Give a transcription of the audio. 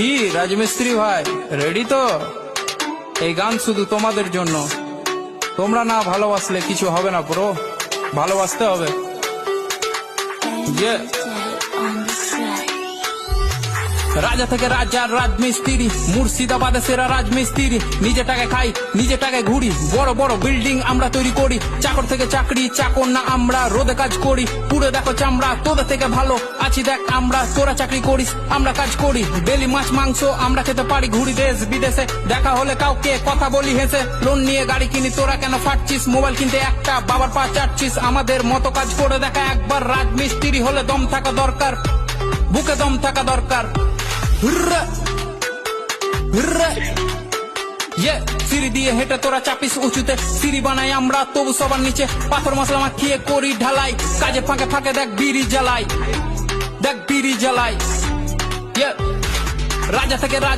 কি রাজমিস্ত্রি ভাই? রেডি তো? এই গান শুধু তোমাদের জন্য। তোমরা না ভালোবাসলে কিছু হবে না পুরো ভালোবাসতে হবে। Yeah. রাজা থেকে রাজা, রাজমিস্ত্রি, মুর্শিদাবাদে সেরা রাজমিস্ত্রি। নিজে টাকা খাই, নিজে টাকায় ঘুরি। বড় বড় বিল্ডিং আমরা তৈরি করি। চাকর থেকে চাকরি, চাকর না আমরা, রোদে কাজ করি। পুরো দেখো চামড়া, তোদের থেকে ভালো। আছি দেখ, আমরা তোরা চাকরি করিস, আমরা কাজ করি। বেলি, মাছ, মাংস আমরা খেতে পারি ঘুরি দেশ বিদেশে। দেখা হলে কাউকে কথা বলি হেসে। লোন নিয়ে গাড়ি কিনি, তোরা কেন ফাটছিস? মোবাইল কিনতে একটা, বাবার পা চাটছিস। আমাদের মতো কাজ করে দেখা একবার রাজমিস্ত্রি হলে দম থাকা দরকার। বুকে দম থাকা দরকার। সিঁড়ি দিয়ে হেঁটে তোরা চাপিস উঁচুতে। সিঁড়ি বানাই আমরা, তবু সবার নিচে। পাথর মশলা মাখিয়ে করি ঢালাই। কাজে ফাঁকে ফাঁকে দেখ বিড়ি জ্বালাই। দেখ বিড়ি জ্বালাই। রাজা থেকে রাজা